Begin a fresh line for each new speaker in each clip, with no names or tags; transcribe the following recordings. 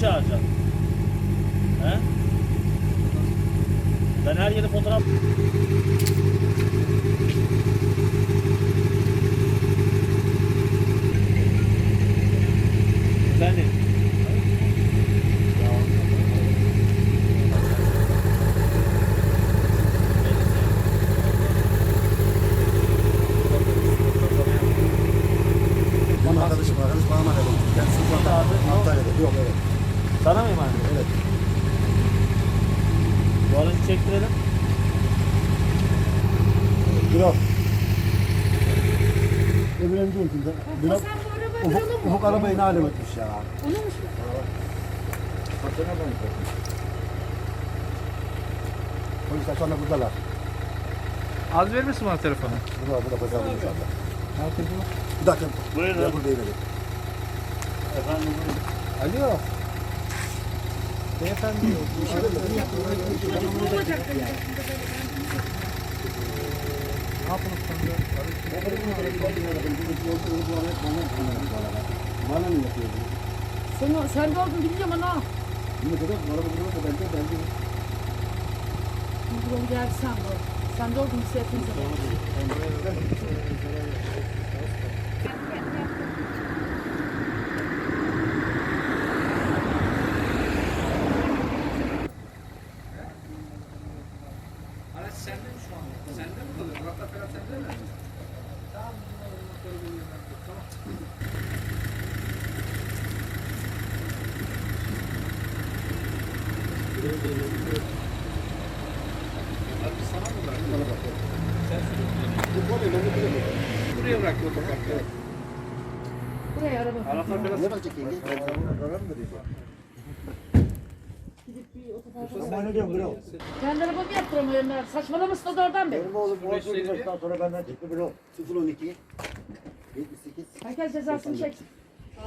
çağıracaksın? He? Ben her yere fotoğraf... Efendim?
arkadaşım
arkadaş bana emanet olun. Kendisi zaten Antalya'da. Yok evet.
Sana mı emanet?
Evet.
Bu aracı çektirelim.
Biraz.
Öbürünü diyorum şimdi. Biraz.
Sen bu araba Ufuk, drone'u mu? Ufuk arabayı
ne hale etmiş ya.
Onu mu?
Patron'a benziyor.
Polisler şu anda buradalar.
Az verir misin bana telefonu?
Burada, burada pazarda insanlar. Bir dakika. Buyurun. Buyurun. Efendim
buyurun. Alo. Ne bunu?
Sen, sen de oldun bilmiyorum ana.
Yine de bana bu burada bende bende.
Mikron geldi sen de. Sen de oldun hissettiğin zaman.
Araç sende mi şu an? Sende mi kalıyor? Murat'la falan sende mi? Tamam. Tamam. Abi sana mı bırak? Sen sürüyorsun. Buraya bırak otoparkta.
Buraya araba. Araplar biraz
Ne bakacak
yenge?
Gidip bir otoparka. Ama ne
diyorum bro?
Kendi arabamı yaptıramıyorum ben. Saçmalamışsın da oradan beri. Benim
oğlum Beş lira 18 sonra benden çıktı bro.
012 78
Herkes cezasını çeksin.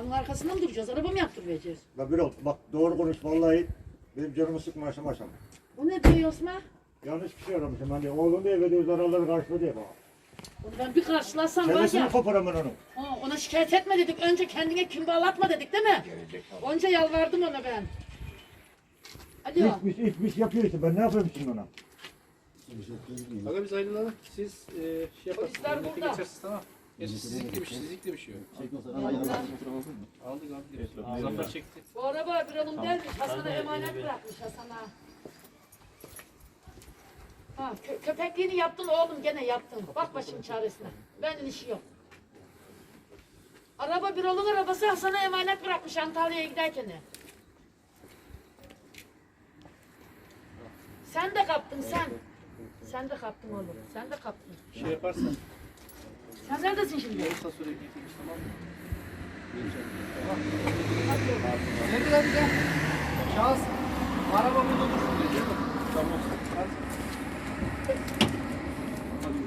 Onun arkasında mı duracağız? Araba mı yaptırmayacağız?
La bro bak doğru konuş vallahi benim canımı sıkma aşama aşama.
O ne diyor Osman?
Yanlış bir şey aramışım hani oğlum diye ve zararları karşıladı diye bak.
Onu ben bir karşılasam var ya.
koparam ben onu.
Ha, ona şikayet etme dedik. Önce kendine kim bağlatma dedik değil mi? Onca yalvardım ona ben. Alo.
İçmiş içmiş yapıyor işte ben ne yapayım şimdi ona?
Aga biz ayrılalım. Siz e, şey yaparsınız. Polisler burada. geçersiniz tamam.
Gerçi şey, sizlikle
bir şey yok. Aldık aldık. Zafer çekti.
Bu araba bir alım gelmiş. Hasan'a emanet bırakmış Hasan'a. Ha, kö- köpekliğini yaptın oğlum gene yaptın. Bak başın çaresine. Benim işi yok. Araba bir olun arabası Hasan'a emanet bırakmış Antalya'ya giderken. Sen de kaptın sen. Sen de kaptın oğlum. Sen de kaptın.
Şey yaparsan.
Sen neredesin şimdi?
Sonra emniyete geç tamam mı? Nedir abi ya? Şahıs. Araba burada dursun diyor. Tamam.